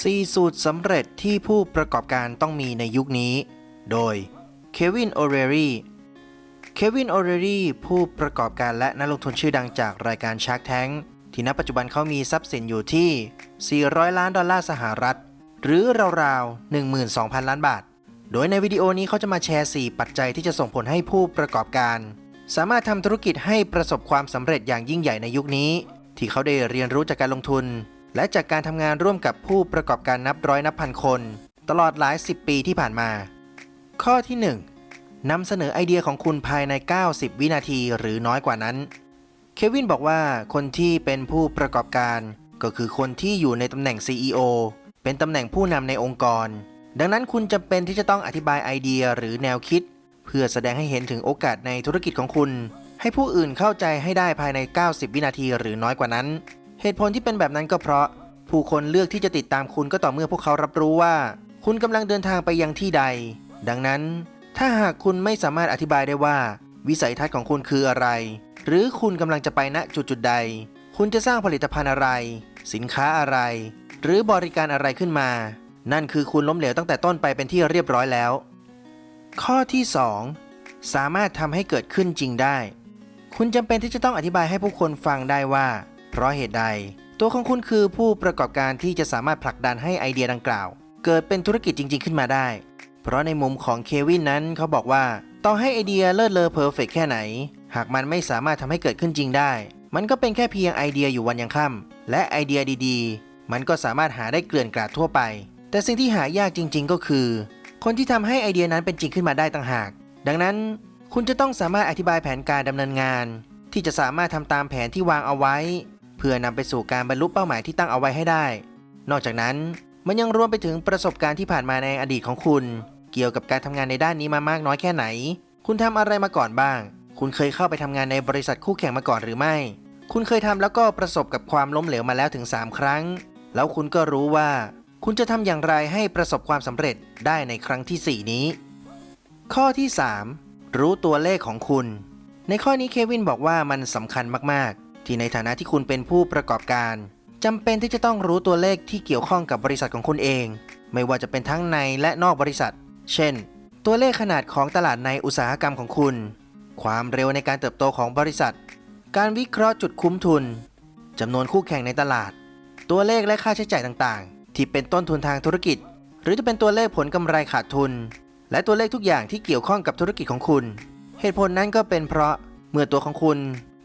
4 สูตรสำเร็จที่ผู้ประกอบการต้องมีในยุคนี้ โดยเควินโอเรรีเควินโอเรรีผู้ประกอบการและนักลงทุนชื่อดังจากรายการ Shark Tank ที่ณปัจจุบันเขามีทรัพย์สินอยู่ที่ 400 ล้านดอลลาร์สหรัฐ หรือราวๆ 12,000 ล้านบาท โดยในวิดีโอนี้เขาจะมาแชร์ 4 ปัจจัยที่จะส่งผลให้ผู้ประกอบการ สามารถทำธุรกิจให้ประสบความสำเร็จอย่างยิ่งใหญ่ในยุคนี้ ที่เขาได้เรียนรู้จากการลงทุน และจากการทำงานร่วมกับผู้ประกอบการนับร้อยนับพันคน ตลอดหลาย 10 ปีที่ผ่านมา ข้อที่1นำเสนอไอเดียของคุณภายใน 90 วินาทีหรือน้อยกว่านั้น เควินบอกว่าคนที่เป็นผู้ประกอบการก็คือคนที่อยู่ในตำแหน่ง CEO เป็นตำแหน่งผู้นำในองค์กร ดังนั้นคุณจำเป็นที่จะต้องอธิบายไอเดียหรือแนวคิด เพื่อแสดงให้เห็นถึงโอกาสในธุรกิจของคุณ ให้ผู้อื่นเข้าใจให้ได้ภายใน 90 วินาทีหรือน้อยกว่านั้น เหตุผลที่เป็นแบบนั้นก็เพราะ ผู้คนเลือกที่จะติดตามคุณก็ต่อเมื่อพวกเขารับรู้ว่า คุณกำลังเดินทางไปยังที่ใด ดังนั้น ถ้าหากคุณไม่สามารถอธิบายได้ว่า วิสัยทัศน์ของคุณคืออะไร หรือคุณกำลังจะไปณจุดจุดใด คุณจะสร้างผลิตภัณฑ์อะไร สินค้าอะไร หรือบริการอะไรขึ้นมา นั่นคือคุณล้มเหลวตั้งแต่ต้นไปเป็นที่เรียบร้อยแล้ว ข้อที่ 2 สามารถทำให้เกิดขึ้นจริงได้ คุณจำเป็นที่จะต้องอธิบายให้ผู้คนฟังได้ว่า เพราะเหตุใด ตัวของคุณคือผู้ประกอบการที่จะสามารถผลักดันให้ไอเดียดังกล่าว เกิดเป็นธุรกิจจริง ๆ ขึ้นมาได้ เพราะในมุมของเควินนั้นเขาบอกว่าต่อให้ไอเดียเลิศเลอเพอร์เฟกแค่ไหน หากมันไม่สามารถทำให้เกิดขึ้นจริงได้ มันก็เป็นแค่เพียงไอเดียอยู่วันยังค่ำและไอเดียดีๆ มันก็สามารถหาได้เกลื่อนกลาดทั่วไป แต่สิ่งที่หายากจริง ๆ ก็คือ คนที่ทำให้ไอเดียนั้นเป็นจริงขึ้นมาได้ต่างหาก ดังนั้นคุณจะต้องสามารถอธิบายแผนการดำเนินงาน ที่จะสามารถทำตามแผนที่วางเอาไว้ เพื่อนำไปสู่การบรรลุเป้าหมายที่ตั้งเอาไว้ให้ได้ นอกจากนั้นมันยังรวมไปถึงประสบการณ์ที่ผ่านมาในอดีตของคุณ เกี่ยวกับการทำงานในด้านนี้มามากน้อยแค่ไหน คุณทำอะไรมาก่อนบ้าง คุณเคยเข้าไปทำงานในบริษัทคู่แข่งมาก่อนหรือไม่ คุณเคยทำแล้วก็ประสบกับความล้มเหลวมาแล้วถึง 3 ครั้ง แล้วคุณก็รู้ว่า คุณจะทำอย่างไรให้ประสบความสำเร็จได้ในครั้งทีสี่4 นี้ ข้อที่ 3 รู้ตัวเลขของคุณ ในข้อนี้เควินบอกว่ามันสำคัญมาก ที่ในฐานะที่คุณเป็นผู้ประกอบการจำเป็นที่จะต้องรู้ตัวเลขที่เกี่ยวข้องกับบริษัทของคุณเอง ไม่ว่าจะเป็นทั้งในและนอกบริษัท เช่น ตัวเลขขนาดของตลาดในอุตสาหกรรมของคุณ ความเร็วในการเติบโตของบริษัท การวิเคราะห์จุดคุ้มทุนจำนวนคู่แข่งในตลาด ตัวเลขและค่าใช้จ่ายต่างๆ ที่เป็นต้นทุนทางธุรกิจ หรือจะเป็นตัวเลขผลกำไรขาดทุน และตัวเลขทุกอย่างที่เกี่ยวข้องกับธุรกิจของคุณ เหตุผลนั้นก็เป็นเพราะเมื่อตัวของคุณ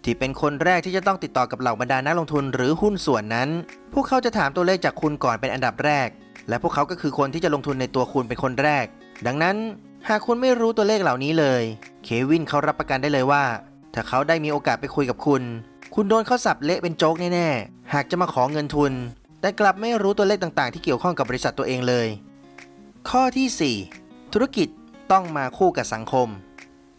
ที่เป็นคนแรกที่จะต้องติดต่อกับเหล่าบรรดานักลงทุนหรือหุ้นส่วนนั้น พวกเขาจะถามตัวเลขจากคุณก่อนเป็นอันดับแรก และพวกเขาก็คือคนที่จะลงทุนในตัวคุณเป็นคนแรก ดังนั้นหากคุณไม่รู้ตัวเลขเหล่านี้เลย เควินเขารับประกันได้เลยว่า ถ้าเขาได้มีโอกาสไปคุยกับคุณ คุณโดนเขาสับเละเป็นโจ๊กแน่ๆ หากจะมาขอเงินทุน แต่กลับไม่รู้ตัวเลขต่างๆ ที่เกี่ยวข้องกับบริษัทตัวเองเลย ข้อทีสี่4 ธุรกิจต้องมาคู่กับสังคม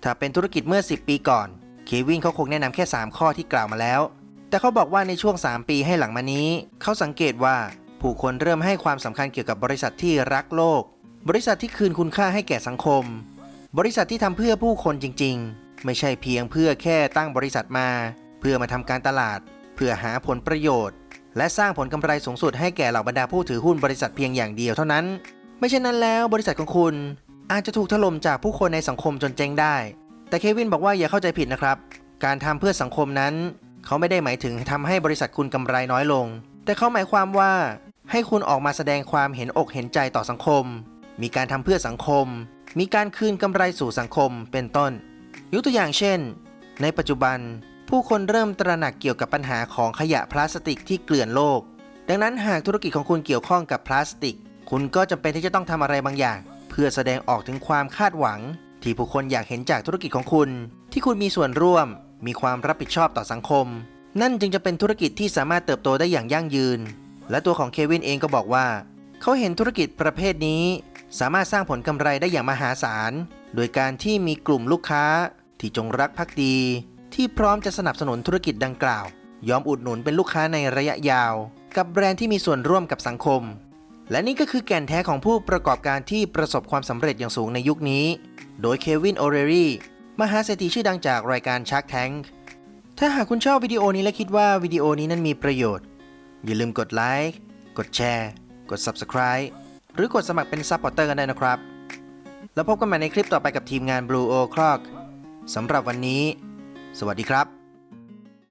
ถ้าเป็นธุรกิจเมื่อ 10 ปีก่อน เควินเขาคงแนะนำแค่ 3 ข้อที่กล่าวมาแล้ว แต่เขาบอกว่าในช่วง 3 ปีให้หลังมานี้ เขาสังเกตว่าผู้คนเริ่มให้ความสำคัญเกี่ยวกับบริษัทที่รักโลก บริษัทที่คืนคุณค่าให้แก่สังคม บริษัทที่ทำเพื่อผู้คนจริง ๆ ไม่ใช่เพียงเพื่อแค่ตั้งบริษัทมา เพื่อมาทำการตลาด เพื่อหาผลประโยชน์ และสร้างผลกำไรสูงสุดให้แก่เหล่าบรรดาผู้ถือหุ้นบริษัทเพียงอย่างเดียวเท่านั้น ไม่เช่นนั้นแล้วบริษัทของคุณอาจจะถูกถล่มจากผู้คนในสังคมจนเจ๊งได้ แต่เควินบอกว่าอย่าเข้าใจผิดนะครับ การทำเพื่อสังคมนั้น เขาไม่ได้หมายถึงทำให้บริษัทคุณกำไรน้อยลง แต่เขาหมายความว่า ให้คุณออกมาแสดงความเห็นอกเห็นใจต่อสังคม มีการทำเพื่อสังคม มีการคืนกำไรสู่สังคมเป็นต้น ยกตัวอย่างเช่น ในปัจจุบัน ผู้คนเริ่มตระหนักเกี่ยวกับปัญหาของขยะพลาสติกที่เกลื่อนโลก ดังนั้นหากธุรกิจของคุณเกี่ยวข้องกับพลาสติก คุณก็จำเป็นที่จะต้องทำอะไรบางอย่าง เพื่อแสดงออกถึงความคาดหวัง ที่ผู้คนอยากเห็นจากธุรกิจของคุณ ที่คุณมีส่วนร่วม มีความรับผิดชอบต่อสังคม นั่นจึงจะเป็นธุรกิจที่สามารถเติบโตได้อย่างยั่งยืน และตัวของเควินเองก็บอกว่า เขาเห็นธุรกิจประเภทนี้ สามารถสร้างผลกำไรได้อย่างมหาศาล โดยการที่มีกลุ่มลูกค้า ที่จงรักภักดี ที่พร้อมจะสนับสนุนธุรกิจดังกล่าว ยอมอุดหนุนเป็นลูกค้าในระยะยาว กับแบรนด์ที่มีส่วนร่วมกับสังคม และนี่ก็คือแก่นแท้ของผู้ประกอบการที่ประสบความสำเร็จอย่างสูงในยุคนี้ โดยเควินโอเรรีมหาเศรษฐีชื่อดังจากรายการ Shark Tank ถ้าหากคุณชอบวิดีโอนี้และคิดว่าวิดีโอนี้นั้นมีประโยชน์ อย่าลืมกดไลค์ กดแชร์ กด subscribe หรือกดสมัครเป็น supporter กันได้นะครับ แล้วพบกันใหม่ในคลิปต่อไปกับทีมงาน Blue O Clock สำหรับวันนี้ สวัสดีครับ